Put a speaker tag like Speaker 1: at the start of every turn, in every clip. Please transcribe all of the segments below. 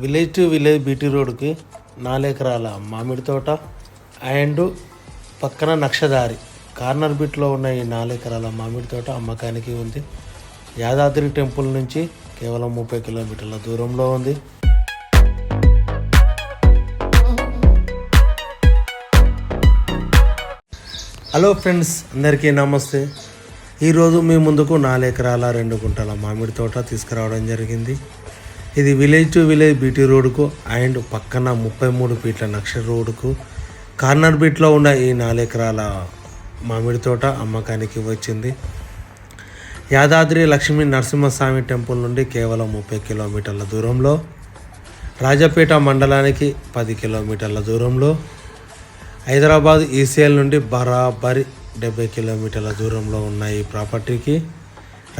Speaker 1: Village to village BT రోడ్కి నాలుగు ఎకరాల మామిడి తోట అండ్ పక్కన నక్షదారి కార్నర్ బిట్లో ఉన్న ఈ నాలుగు ఎకరాల మామిడి తోట అమ్మకానికి ఉంది. యాదాద్రి టెంపుల్ నుంచి కేవలం ముప్పై కిలోమీటర్ల దూరంలో ఉంది. హలో ఫ్రెండ్స్ అందరికీ నమస్తే. ఈరోజు మీ ముందుకు నాలుగు ఎకరాల రెండు గుంటల మామిడి తోట తీసుకురావడం జరిగింది. ఇది విలేజ్ టు విలేజ్ బీటీ రోడ్కు అండ్ పక్కన ముప్పై మూడు ఫీట్ల నక్ష రోడ్కు కార్నర్ బీట్లో ఉన్న ఈ నాలుగు ఎకరాల మామిడి తోట అమ్మకానికి వచ్చింది. యాదాద్రి లక్ష్మీ నరసింహస్వామి టెంపుల్ నుండి కేవలం ముప్పై కిలోమీటర్ల దూరంలో రాజపేట మండలానికి పది కిలోమీటర్ల దూరంలో హైదరాబాద్ ఈసీఎల్ నుండి బరాబరి డెబ్బై కిలోమీటర్ల దూరంలో ఉన్న ఈ ప్రాపర్టీకి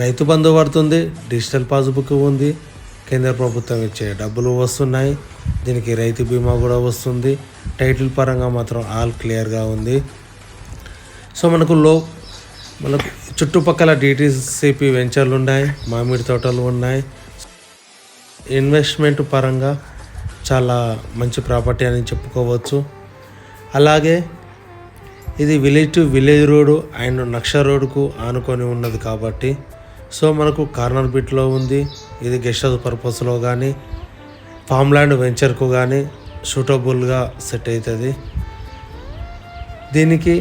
Speaker 1: రైతు బంధు పడుతుంది డిజిటల్ పాస్బుక్ ఉంది. కేంద్ర ప్రభుత్వం ఇచ్చే డబ్బులు వస్తున్నాయి. దీనికి రైతు బీమా కూడా వస్తుంది. టైటిల్ పరంగా మాత్రం ఆల్ క్లియర్గా ఉంది. సో మనకు లో మనకు చుట్టుపక్కల డిటీసీపీ వెంచర్లు ఉన్నాయి మామిడి తోటలు ఉన్నాయి. ఇన్వెస్ట్మెంట్ పరంగా చాలా మంచి ప్రాపర్టీ అని చెప్పుకోవచ్చు. అలాగే ఇది village to village road and నక్ష రోడ్డుకు ఆనుకొని ఉన్నది కాబట్టి సో మనకు కార్నర్ బిట్లో ఉంది ఇది గెస్ట్ హౌస్ పర్పస్లో కానీ ఫామ్ ల్యాండ్ వెంచర్కు కానీ సూటబుల్గా సెట్ అవుతుంది దీనికి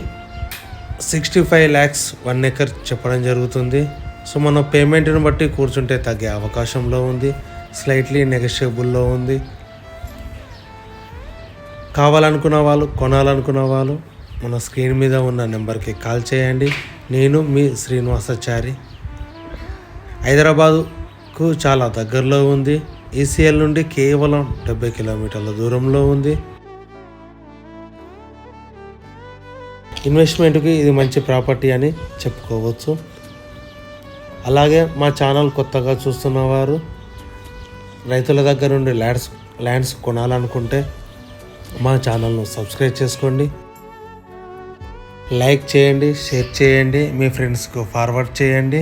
Speaker 1: sixty five lakhs one acre చెప్పడం జరుగుతుంది. సో మన పేమెంట్ని బట్టి కూర్చుంటే తగ్గే అవకాశంలో ఉంది స్లైట్లీ నెగషియబుల్లో ఉంది. కావాలనుకున్న వాళ్ళు కొనాలనుకున్న వాళ్ళు మన స్క్రీన్ మీద ఉన్న నెంబర్కి కాల్ చేయండి. నేను మీ శ్రీనివాసాచారి. హైదరాబాదుకు చాలా దగ్గరలో ఉంది. ఈసీఎల్ నుండి కేవలం డెబ్బై కిలోమీటర్ల దూరంలో ఉంది. ఇన్వెస్ట్మెంట్కి ఇది మంచి ప్రాపర్టీ అని చెప్పుకోవచ్చు. అలాగే మా ఛానల్ కొత్తగా చూస్తున్న వారు రైతుల దగ్గర నుండి ల్యాండ్స్ ల్యాండ్స్ కొనాలనుకుంటే మా ఛానల్ను సబ్స్క్రైబ్ చేసుకోండి. లైక్ చేయండి షేర్ చేయండి మీ ఫ్రెండ్స్కు ఫార్వర్డ్ చేయండి.